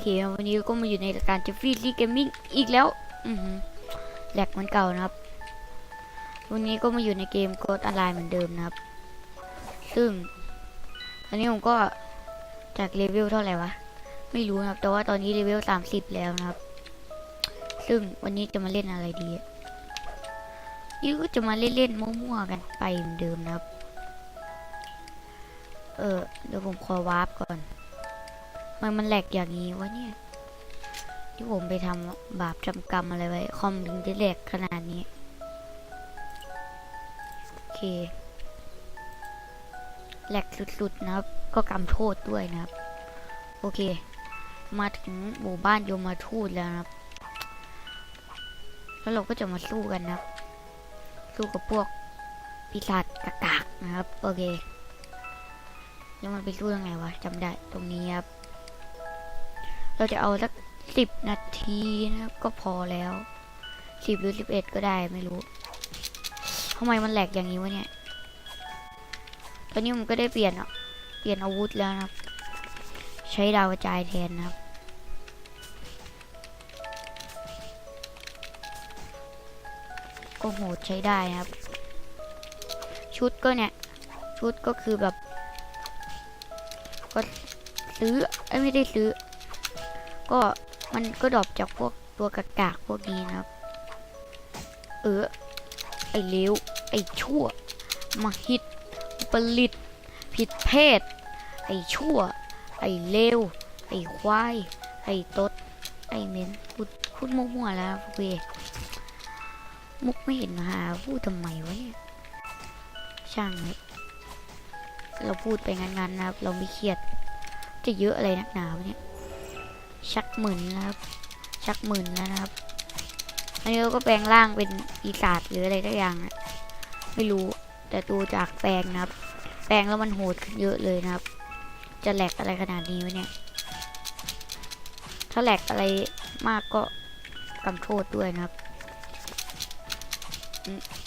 เควันนี้ก็มาอยู่ในรายการเจฟฟี่ซีเกมมิ่งอีกแล้ว อือแหลกเหมือนเก่านะครับ วันนี้ก็มาอยู่ในเกมโกดออนไลน์เหมือนเดิมนะครับ ซึ่งอันนี้ผมก็จากเลเวลเท่าไหร่วะ ไม่รู้นะครับ แต่ว่าตอนนี้เลเวลสามสิบแล้วนะครับ ซึ่งวันนี้จะมาเล่นอะไรดีนี่ก็จะมาเล่นๆมั่วๆกันไปเหมือนเดิมนะครับ เออเดี๋ยวผมขอวาร์ปก่อน มันมันแหลกอย่างนี้วะเนี่ย ที่ผมไปทำบาปจำกรรมอะไรไว้ คอมถึงจะแหลกขนาดนี้ โอเค แหลกสุดๆนะครับ ก็กำโทษด้วยนะครับ โอเค มาถึงหมู่บ้านโยมาทูตแล้วนะครับ แล้วเราก็จะมาสู้กันนะครับ สู้กับพวกปีศาจกากๆนะครับ โอเค แล้วมันไปสู้ยังไงวะจำได้ตรงนี้ครับ เราจะเอาสักสิบนาทีนะครับ ก็พอแล้วสิบหรือสิบเอ็ดก็ได้ไม่รู้ทำไมมันแหลกอย่างนี้วะเนี่ย ตอนนี้ผมก็ได้เปลี่ยนอะ เปลี่ยนอาวุธแล้วนะครับ ใช้ดาวกระจายแทนนะครับ ก็โหดใช้ได้นะครับ ชุดก็เนี่ย ชุดก็คือแบบ ก็ซื้อเอ้ไม่ได้ซื้อ ก็มันก็ดรอปจากพวกตัวกากากพวกนี้นะครับ เออ ไอเลวไอชั่วมาฮิตผลิต ผิดเพศ ไอชั่ว ไอเลวไอควาย ไอตด ไอเม้นพูดพูดมั่วๆแล้วพวกเวมุกไม่เห็นหาพูดทำไมวะเนี่ย ช่างเลยเราพูดไปงั้นๆนะครับ เราไม่เครียด จะเยอะอะไรนักหนาวเนี่ย ชักหมื่นนะครับ ชักหมื่นแล้วนะครับ อันนี้เราก็แปลงร่างเป็นอีศาจหรืออะไรสักอย่างนะไม่รู้แต่ดูจากแปลงนะครับ แปลงแล้วมันโหดขึ้นเยอะเลยนะครับ จะแหลกอะไรขนาดนี้วะเนี่ย ถ้าแหลกอะไรมากก็กำโทษด้วยนะครับ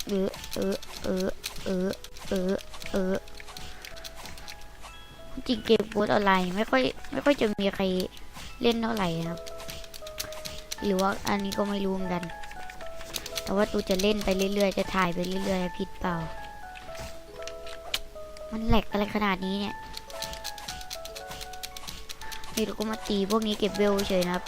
เออเออเออเออเออเออจริงเกมโบสออนไลน์ไม่ค่อยไม่ค่อยจะมีใคร เล่นเท่าไหร่นะครับ หรือว่าอันนี้ก็ไม่รู้เหมือนกัน แต่ว่าตูจะเล่นไปเรื่อยๆ จะถ่ายไปเรื่อยๆผิดเปล่า มันแหลกอะไรขนาดนี้เนี่ย นี่เราก็มาตีพวกนี้เก็บเวลเฉยนะครับ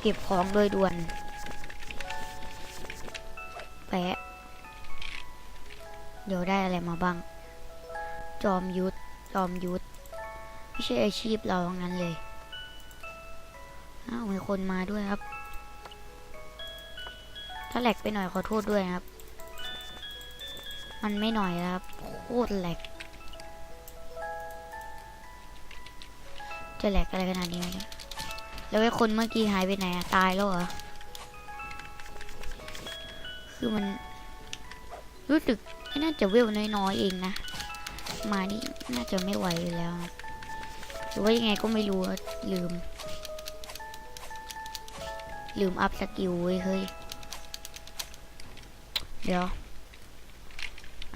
เก็บของโดยด่วน เดี๋ยวได้อะไรมาบ้าง จอมยุทธ จอมยุทธ ไม่ใช่อาชีพเราทั้งนั้นเลย อ้าว มีคนมาด้วยครับ ถ้าแหลกไปหน่อยขอโทษด้วยครับ มันไม่หน่อยครับ โคตรแหลก จะแหลกอะไรขนาดนี้วะเนี่ยแล้วไอ้คนเมื่อกี้หายไปไหนอะตายแล้วเหรอ คือมันรู้สึก น่าจะเวลน้อยๆเองนะ มานี่น่าจะไม่ไหวอยู่แล้วหรือว่ายังไงก็ไม่รู้ลืม ลืมอัพสกิลเว้ยเฮ้ย เดี๋ยว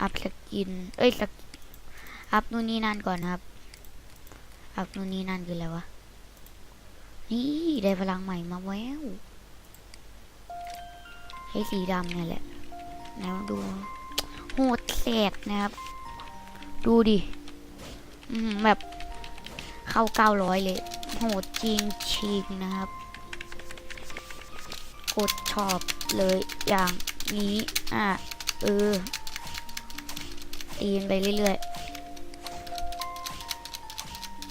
อัพสกิน เอ้ยสกอัพนู่นนี่นั่นก่อนครับ อัพนู่นนี่นั่นคืออะไรวะ นี่ได้พลังใหม่มาแววใช้สีดำเนี่ยแหละ ไหนลองดู แสบนะครับ ดูดิแบบเข้าเก้าร้อยเลยโหดจริงชิงนะครับ กดชอบเลยอย่างนี้ อะ เออ ตีนไปเรื่อยๆ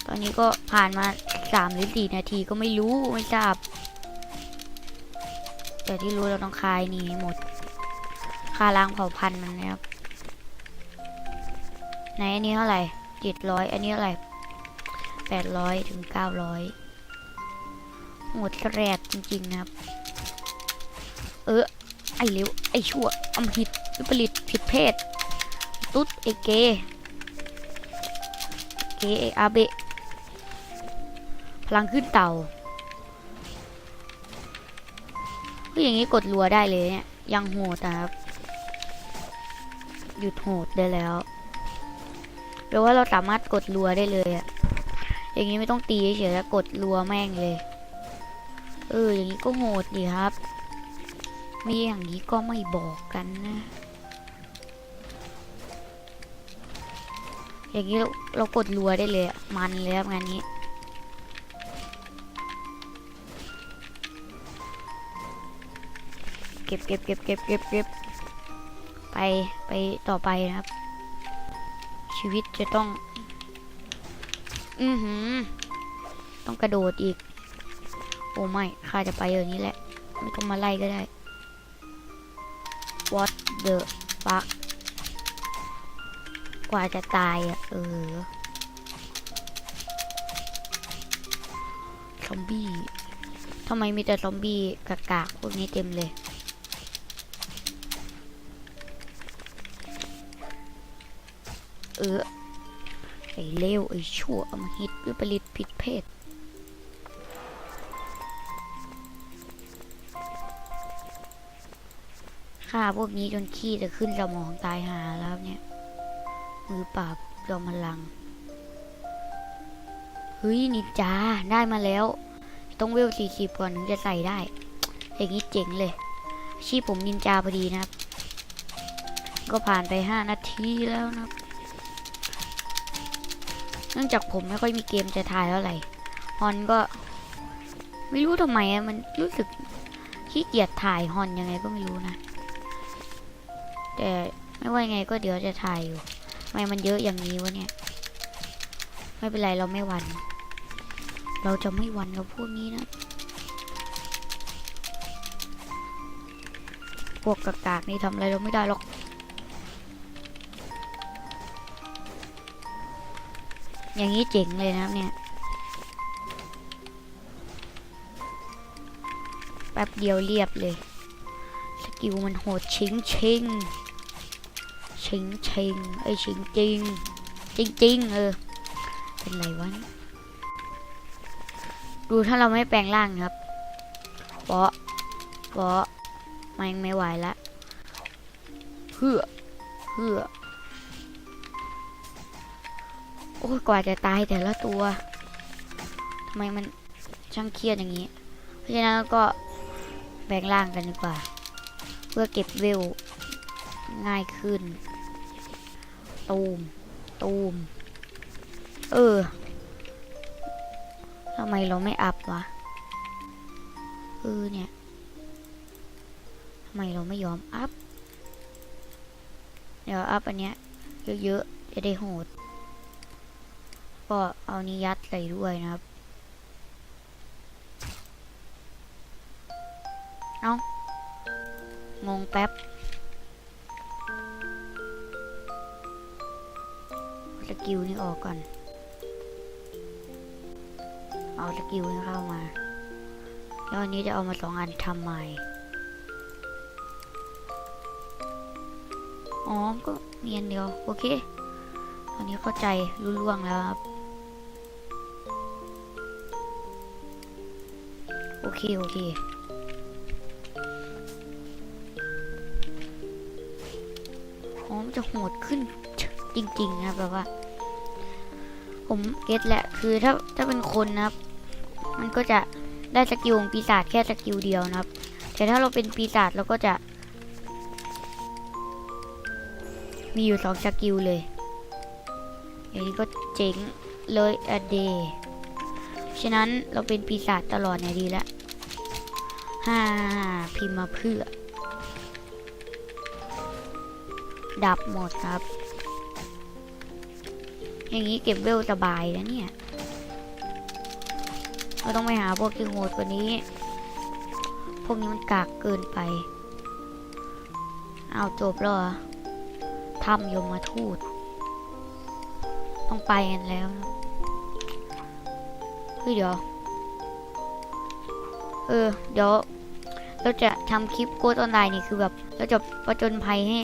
ตอนนี้ก็ผ่านมาสามหรือสี่นาทีก็ไม่รู้ ไม่ทราบ แต่ที่รู้เราต้องคายหนี่หมด คาล้างเผ่าพันธุ์มันนะครับ ไหนอันนี้เท่าไหร่เจ็ดร้อยอันนี้เท่าไหร่แปดร้อยถึงเก้าร้อยหมดแรดจริงๆนะครับ เออ ไอเร็ว ไอชั่วอำหิตวิปริตผิดเพศ ตุ๊ดไอเกเกไออาเบะพลังขึ้นเต่าก็อย่างนี้กดรัวได้เลยเนี่ย ยังโหดนะครับ หยุดโหดได้แล้ว แปลว่าเราสามารถกดรัวได้เลยอะอย่างนี้ไม่ต้องตีเฉยๆแล้วกดรัวแม่งเลย เออ อย่างนี้ก็โหดดีครับ มีอย่างนี้ก็ไม่บอกกันนะ อย่างนี้เราเรากดรัวได้เลย มันเลยครับงานนี้เก็บเก็บเก็บเก็บเก็บเก็บไปไปต่อไปนะครับ ชีวิตจะต้อง อือหือ ต้องกระโดดอีก โอ้ไม่ข้าจะไปอย่างนี้แหละ ไม่ต้องมาไล่ก็ได้ What the fuck กว่าจะตายอะ เออ ซอมบี้ทำไมมีแต่ซอมบี้กากๆพวกนี้เต็มเลย เออ ไอ้เลวไอ้ชั่วอมหิตวิปริตผิดเพศฆ่าพวกนี้จนขี้จะขึ้นสมองตายหาแล้วเนี่ย มือปราบจอมพลังเฮ้ยนินจาได้มาแล้ว ต้องเวลสี่สิบก่อนถึงจะใส่ได้ อย่างนี้เจ๋งเลย ชีพผมนินจาพอดีนะครับ ก็ผ่านไปห้านาทีแล้วนะครับ เนื่องจากผมไม่ค่อยมีเกมจะถ่ายเท่าไหร่ฮอนก็ ไม่รู้ทำไมอะมันรู้สึกขี้เกียจถ่ายฮอนยังไงก็ไม่รู้นะ แต่ไม่ว่ายังไงก็เดี๋ยวจะถ่ายอยู่ทำไมมันเยอะอย่างนี้วะเนี่ย ไม่เป็นไรเราไม่หวัน เราจะไม่หวันกับพวกนี้นะพวกกากๆนี่ทำอะไรเราไม่ได้หรอก อย่างนี้เจ๋งเลยนะครับเนี่ย แป๊บเดียวเรียบเลย สกิลมันโหดชิงชิงชิงชิงไอชิงจริงจริงจริงเออ เป็นไรวะเนี่ยดูถ้าเราไม่แปลงร่างครับเปาะเปาะมันไม่ไหวละเพื่อเพื่อ โอ้ยกว่าจะตายแต่ละตัวทำไมมันช่างเครียดอย่างนี้ เพราะฉะนั้นก็แบ่งร่างกันดีกว่า เพื่อเก็บเวลง่ายขึ้น ตูม ตูม เออทำไมเราไม่อัพวะเออเนี่ยทำไมเราไม่ยอมอัพ เดี๋ยวอัพอันเนี้ยเยอะๆจะได้โหด ก็เอานี้ยัดใส่ด้วยนะครับ เอางงแป๊บสกิลนี่ออกก่อน เอาสกิลนี่เข้ามา แล้วอันนี้จะเอามาสองอันทำใหม่ อ๋อ ก็เมีอันเดียว โอเคตอนนี้เข้าใจรู้ล่วงแล้วครับ เค โอเค อ๋อมันจะโหดขึ้นจริง ๆ นะแบบว่า ผมเก็ตแหละ คือถ้าถ้าเป็นคนนะครับ มันก็จะได้สกิลของปีศาจแค่สกิลเดียวนะครับ แต่ถ้าเราเป็นปีศาจเราก็จะ มีอยู่สองสกิลเลย อย่างนี้ก็เจ๋งเลยอเดฉะนั้นเราเป็นปีศาจตลอดเนี่ยดีแล้ว ฮ่าพิมพ์มาเพื่อ ดับหมดครับ อย่างนี้เก็บเวลสบายแล้วเนี่ย เราต้องไปหาพวกที่โหดกว่านี้ พวกนี้มันกากเกินไป เอาจบแล้วถ้ำยมมาทูตต้องไปกันแล้วเฮ้ยเดี๋ยว เออ เดี๋ยว เราจะทำคลิปโกดออนไลน์นี่คือแบบเราจะประจนภัยให้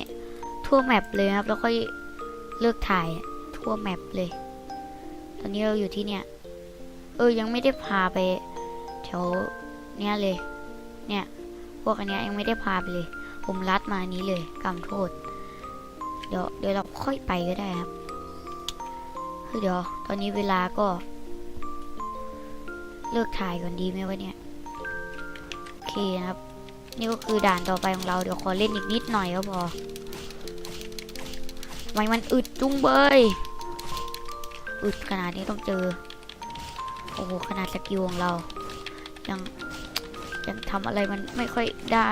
ทั่วแมปเลยครับ แล้วค่อยเลิกถ่ายทั่วแมปเลย ตอนนี้เราอยู่ที่เนี่ย เออ ยังไม่ได้พาไปแถวเนี้ยเลย เนี่ย พวกอันเนี้ยยังไม่ได้พาไปเลย ผมลัดมาอันนี้เลยกำโทษ เดี๋ยวเดี๋ยวเราค่อยไปก็ได้ครับคือเดี๋ยว ตอนนี้เวลาก็ เลิกถ่ายก่อนดีไหมวะเนี่ย นะครับ นี่ก็คือด่านต่อไปของเราเดี๋ยวขอเล่นอีกนิดหน่อยก็พอทำไมมันอึดจุ้งเบยอึดขนาดนี้ต้องเจอ โอ้โหขนาดสกิลของเรา ยังยังทำอะไรมันไม่ค่อยได้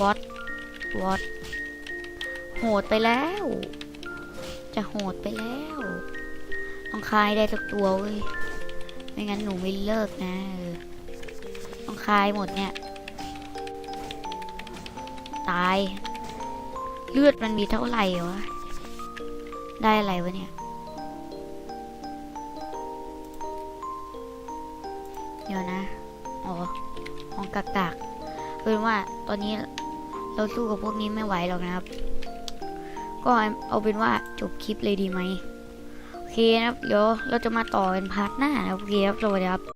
วอตวอตโหดไปแล้ว จะโหดไปแล้ว ต้องคายได้สักตัวเว้ย ไม่งั้นหนูไม่เลิกนะ ต้องคายหมดเนี่ย ตาย เลือดมันมีเท่าไหร่วะ ได้อะไรวะเนี่ย เดี๋ยวนะ อ๋อ ของกากากๆเป็นว่าตอนนี้เราสู้กับพวกนี้ไม่ไหวหรอกนะครับ ก็เอาเป็นว่าจบคลิปเลยดีไหม โอเคนะครับ เดี๋ยวเราจะมาต่อเป็นพาร์ทหน้านะโอเคครับ สวัสดีครับ